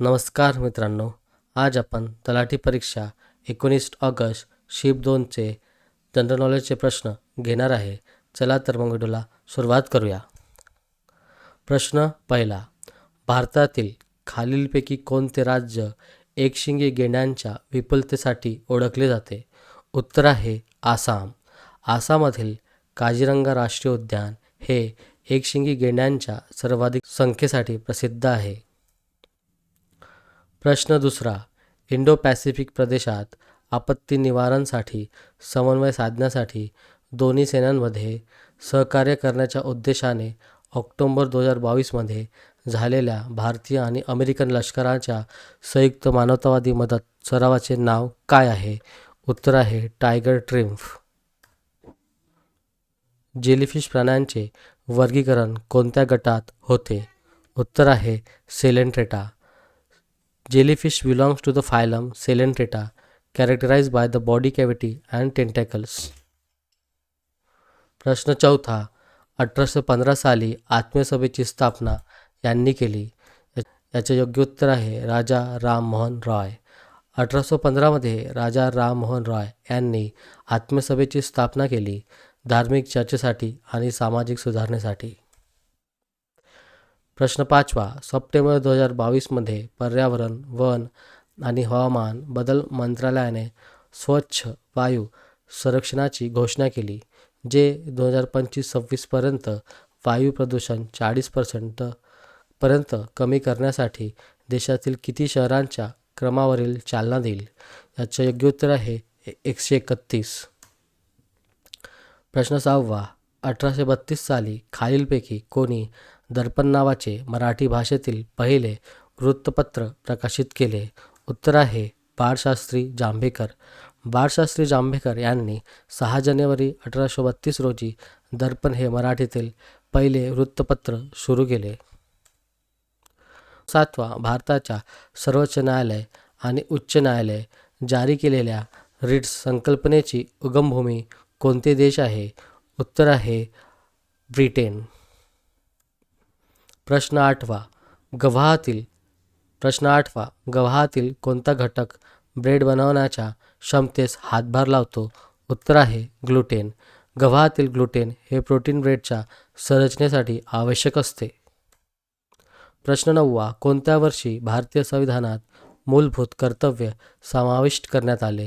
नमस्कार मित्रांनो आज आपण तलाठी परीक्षा एकोणीस ऑगस्ट शिप दोनचे जनरल नॉलेजचे प्रश्न घेणार आहे. चला तर मग व्हिडिओला सुरुवात करूया. प्रश्न पहिला भारतातील खालीलपैकी कोणते राज्य एकशिंगी गेंड्यांच्या विपुलतेसाठी ओळखले जाते? उत्तर आहे आसाम. आसाममधील काजीरंगा राष्ट्रीय उद्यान हे एकशिंगी गेंड्यांच्या सर्वाधिक संख्येसाठी प्रसिद्ध आहे. प्रश्न दुसरा इंडो पॅसिफिक प्रदेशात आपत्ती निवारणसाठी समन्वय साधण्यासाठी दोन्ही सेनांमध्ये सहकार्य करण्याच्या उद्देशाने ऑक्टोंबर दोन हजार बावीसमध्ये झालेल्या भारतीय आणि अमेरिकन लष्कराच्या संयुक्त मानवतावादी मदत सरावाचे नाव काय आहे? उत्तर आहे टायगर ट्रिम्फ. जेलीफिश प्राण्यांचे वर्गीकरण कोणत्या गटात होते? उत्तर आहे Coelenterata. Jellyfish belongs to the phylum Coelenterata, characterized by the body cavity and tentacles. प्रश्न चौथा अठराशे पंधरा साली आत्मसभेची स्थापना यांनी केली. याचे योग्य उत्तर आहे राजा राममोहन रॉय. अठराशे पंधरामध्ये राजा राममोहन रॉय यांनी आत्मसभेची स्थापना केली धार्मिक चर्चेसाठी आणि सामाजिक सुधारणेसाठी. प्रश्न पाचवा सप्टेंबर दोन हजार बावीसमध्ये पर्यावरण वन आणि हवामान बदल मंत्रालयाने स्वच्छ वायू संरक्षणाची घोषणा केली जे दोन हजार पंचवीस सव्वीसपर्यंत वायू प्रदूषण चाळीस पर्सेंट पर्यंत कमी करण्यासाठी देशातील किती शहरांच्या क्रमावरील चालना देईल याचे योग्य उत्तर आहे एकशे एकतीस. प्रश्न सहावा अठराशे बत्तीस साली खालीलपैकी कोणी दर्पण नावाचे मराठी भाषेतील पहिले वृत्तपत्र प्रकाशित केले. उत्तर आहे बाळशास्त्री जांभेकर. बाळशास्त्री जांभेकर यांनी सहा जानेवारी अठराशे बत्तीस रोजी दर्पण हे मराठीतील पहिले वृत्तपत्र सुरू केले. सातवा भारताच्या सर्वोच्च न्यायालय आणि उच्च न्यायालय जारी केलेल्या रिट्स संकल्पनेची उगमभूमी कोणते देश आहे? उत्तर आहे ब्रिटेन. प्रश्न आठवा गव्हातील प्रश्न आठवा गव्हातील कोणता घटक ब्रेड बनवण्याच्या क्षमतेस हातभार लावतो? उत्तर आहे ग्लुटेन गव्हातील ग्लुटेन हे प्रोटीन ब्रेडच्या संरचनेसाठी आवश्यक असते. प्रश्न नववा कोणत्या वर्षी भारतीय संविधानात मूलभूत कर्तव्य समाविष्ट करण्यात आले?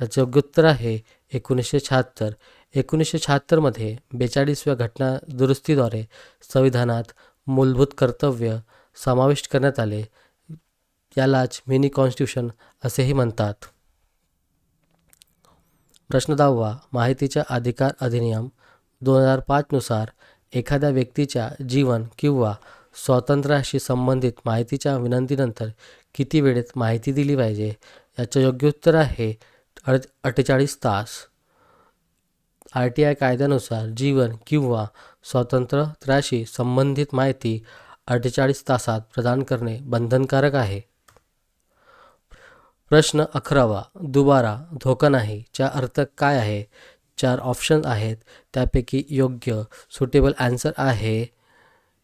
याचे योग्य उत्तर आहे एकोणीसशे शहात्तर. एकोणीसशे शहात्तरमध्ये बेचाळीसव्या घटना दुरुस्तीद्वारे संविधानात मूलभूत कर्तव्य समाविष्ट करण्यात आले. यालाच मिनी कॉन्स्टिट्यूशन असेही म्हणतात. प्रश्न दहावा. माहितीच्या अधिकार अधिनियम दोन हजार पाचनुसार एखाद्या व्यक्तीच्या जीवन किंवा स्वातंत्र्याशी संबंधित माहितीच्या विनंतीनंतर किती वेळेत माहिती दिली पाहिजे? याचं योग्य उत्तर आहे अड अठ्ठेचाळीस तास. आर टी आय कायद्यानुसार जीवन किंवा स्वातंत्र्याशी संबंधित माहिती अठ्ठेचाळीस तासात प्रदान करणे बंधनकारक आहे. प्रश्न अकरावा. दुबारा धोका नाही. चा अर्थ काय आहे? चार ऑप्शन आहेत. त्यापैकी योग्य सुटेबल ॲन्सर आहे.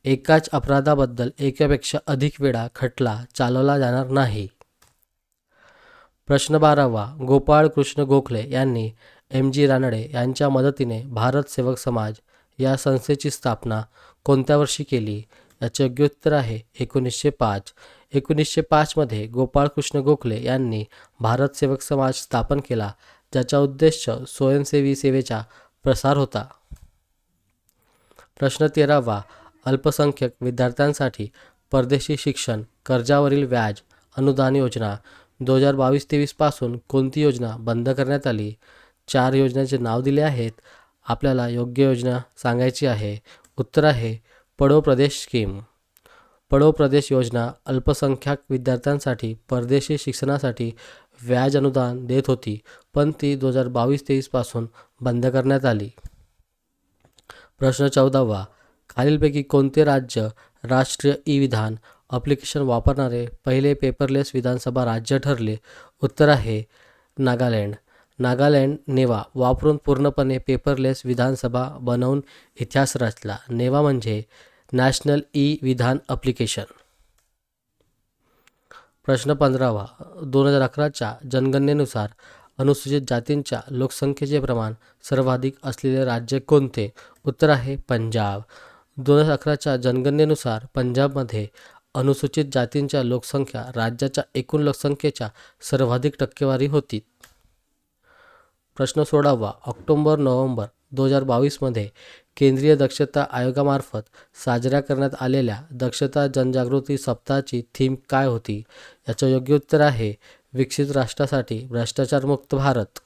एकाच अपराधाबद्दल एकापेक्षा अधिक वेळा खटला चालवला जाणार नाही. प्रश्न बारावा. गोपाळ कृष्ण गोखले यांनी एम जी रानडे यांच्या मदतीने भारत सेवक समाज या संस्थेची स्थापना कोणत्या वर्षी केली? याचे योग्य उत्तर आहे एकोणीसशे पाच. एकोणीसशे पाचमध्ये गोपाळकृष्ण गोखले यांनी भारत सेवक समाज स्थापन केला ज्याचा उद्देश स्वयंसेवी सेवेचा प्रसार होता. प्रश्न तेरावा. अल्पसंख्यक विद्यार्थ्यांसाठी परदेशी शिक्षण कर्जावरील व्याज अनुदान योजना दोन हजार बावीस तेवीसपासून कोणती योजना बंद करण्यात आली? चार योजनेचे नाव दिले आहेत आपल्याला योग्य योजना सांगायची आहे. उत्तर आहे पडो प्रदेश स्कीम. पडो प्रदेश योजना अल्पसंख्याक विद्यार्थ्यांसाठी परदेशी शिक्षणासाठी व्याज अनुदान देत होती पण ती दोन हजार बावीस तेवीसपासून बंद करण्यात आली. प्रश्न चौदावा खालीलपैकी कोणते राज्य राष्ट्रीय ई विधान अप्लिकेशन वापरणारे पहिले पेपरलेस विधानसभा राज्य ठरले? उत्तर आहे नागालँड. नागालँड नेवा वापरून पूर्णपणे पेपरलेस विधानसभा बनवून इतिहास रचला. नेवा म्हणजे नॅशनल ई विधान अप्लिकेशन. प्रश्न पंधरावा. दोन हजार अकराच्या जनगणनेनुसार अनुसूचित जातींच्या लोकसंख्येचे प्रमाण सर्वाधिक असलेले राज्य कोणते? उत्तर आहे पंजाब. दोन हजार अकराच्या जनगणनेनुसार पंजाबमध्ये अनुसूचित जातींच्या लोकसंख्या राज्याच्या एकूण लोकसंख्येच्या सर्वाधिक टक्केवारी होती. प्रश्न सोडावा. ऑक्टोंबर नोव्हेंबर दोन हजार बावीसमध्ये केंद्रीय दक्षता आयोगामार्फत साजऱ्या करण्यात आलेल्या दक्षता जनजागृती सप्ताहाची थीम काय होती? याचं योग्य उत्तर आहे विकसित राष्ट्रासाठी भ्रष्टाचारमुक्त भारत.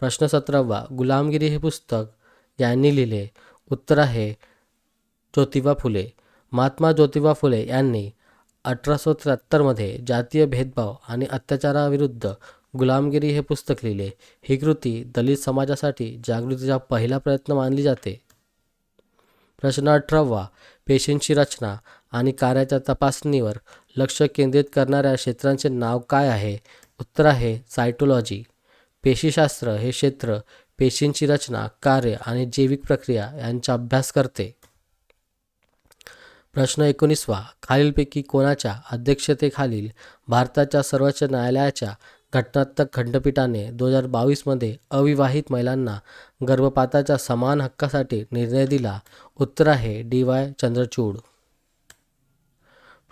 प्रश्न सतरावा. गुलामगिरी हे पुस्तक यांनी लिहिले. उत्तर आहे ज्योतिबा फुले. महात्मा ज्योतिबा फुले यांनी अठराशे त्र्याहत्तरमध्ये जातीय भेदभाव आणि अत्याचाराविरुद्ध गुलामगिरी हे पुस्तक लिहिले. ही कृती दलित समाजासाठी जागृतीचा पहिला प्रयत्न मानली जाते. प्रश्न अठरावा पेशींची रचना आणि कार्याच्या तपासणीवर लक्ष केंद्रित करणाऱ्या क्षेत्रांचे नाव काय आहे? उत्तर आहे सायटोलॉजी. पेशीशास्त्र हे क्षेत्र पेशींची रचना कार्य आणि जैविक प्रक्रिया यांचा अभ्यास करते. प्रश्न एकोणीसवा खालीलपैकी कोणाच्या अध्यक्षतेखालील भारताच्या सर्वोच्च न्यायालयाच्या घटनात्मक खंडपीठाने दोन हजार बावीसमध्ये अविवाहित महिलांना गर्भपाताच्या समान हक्कासाठी निर्णय दिला. उत्तर आहे डी वाय चंद्रचूड.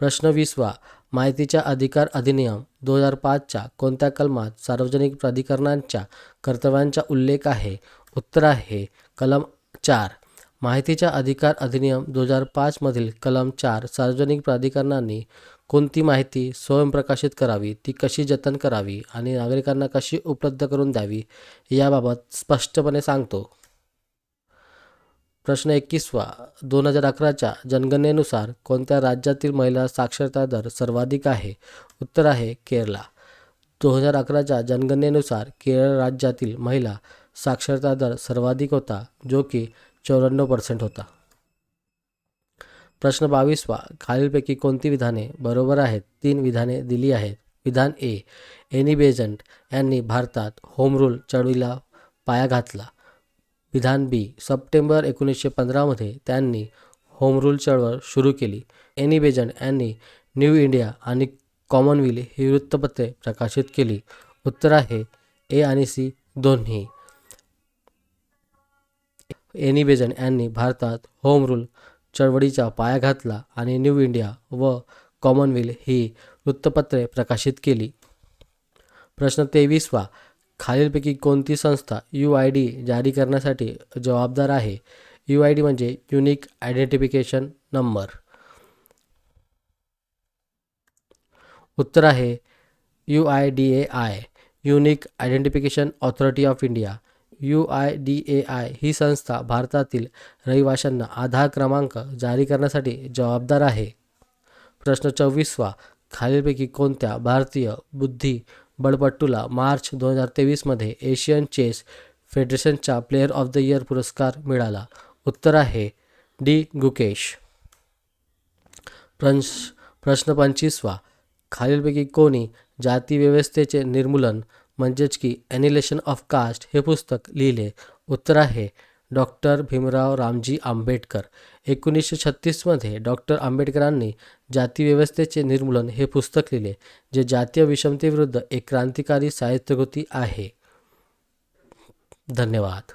प्रश्न वीसवा माहितीच्या अधिकार अधिनियम दोन हजार पाचच्या कोणत्या कलमात सार्वजनिक प्राधिकरणांच्या कर्तव्यांचा उल्लेख आहे? उत्तर आहे कलम चार. माहितीच्या अधिकार अधिनियम दोन हजार पाचमधील कलम चार सार्वजनिक प्राधिकरणांनी कोणती माहिती स्वयंप्रकाशित करावी ती कशी जतन करावी आणि नागरिकांना कशी उपलब्ध करून द्यावी याबाबत स्पष्टपणे सांगतो. प्रश्न एकवीसवा. दोन हजार अकराच्या जनगणनेनुसार कोणत्या राज्यातील महिला साक्षरता दर सर्वाधिक आहे? उत्तर आहे केरला. दोन हजार अकराच्या जनगणनेनुसार केरळ राज्यातील महिला साक्षरता दर सर्वाधिक होता जो की चौऱ्याण्णव पर्सेंट होता. प्रश्न बावीसवा खालीलपैकी कोणती विधाने बरोबर आहेत? तीन विधाने दिली आहेत. विधान ए. एनी बेजंट यांनी भारतात होम रूल चळवळीला पाया घातला. विधान बी. सप्टेंबर एकोणीसशे पंधरामध्ये त्यांनी होम रूल चळवळ सुरू केली. एनी बेजंट यांनी न्यू इंडिया आणि कॉमनविल ही वृत्तपत्रे प्रकाशित केली. उत्तर आहे ए आणि सी दोन्ही. एनी बेजंट यांनी भारतात होम रूल चळवळीचा पाया घातला आणि न्यू इंडिया व कॉमनवेल्थ ही वृत्तपत्रे प्रकाशित केली. प्रश्न तेवीसवा खालीलपैकी कोणती संस्था यू आय डी जारी करण्यासाठी जबाबदार आहे? यू आय डी म्हणजे युनिक आयडेंटिफिकेशन नंबर. उत्तर आहे U I D A I unique identification authority of India. U I D A I ही संस्था भारतातील रहिवाशांना आधार क्रमांक जारी करण्यासाठी जबाबदार आहे. प्रश्न चोवीसवा खालीलपैकी कोणत्या भारतीय बुद्धी बळपट्टूला मार्च दोन हजार तेवीसमध्ये एशियन चेस फेडरेशनचा प्लेअर ऑफ द इयर पुरस्कार मिळाला? उत्तर आहे डी. गुकेश. प्रश्न प्रश्न पंचवीसवा खालीलपैकी कोणी जाती व्यवस्थेचे निर्मूलन म्हणजेच की ॲनिलेशन ऑफ कास्ट हे पुस्तक लिहिले. उत्तर आहे डॉक्टर भीमराव रामजी आंबेडकर. एकोणीसशे छत्तीसमध्ये डॉक्टर आंबेडकरांनी जातीव्यवस्थेचे निर्मूलन हे पुस्तक लिहिले जे जातीय विषमतेविरुद्ध एक क्रांतिकारी साहित्यकृती आहे. धन्यवाद.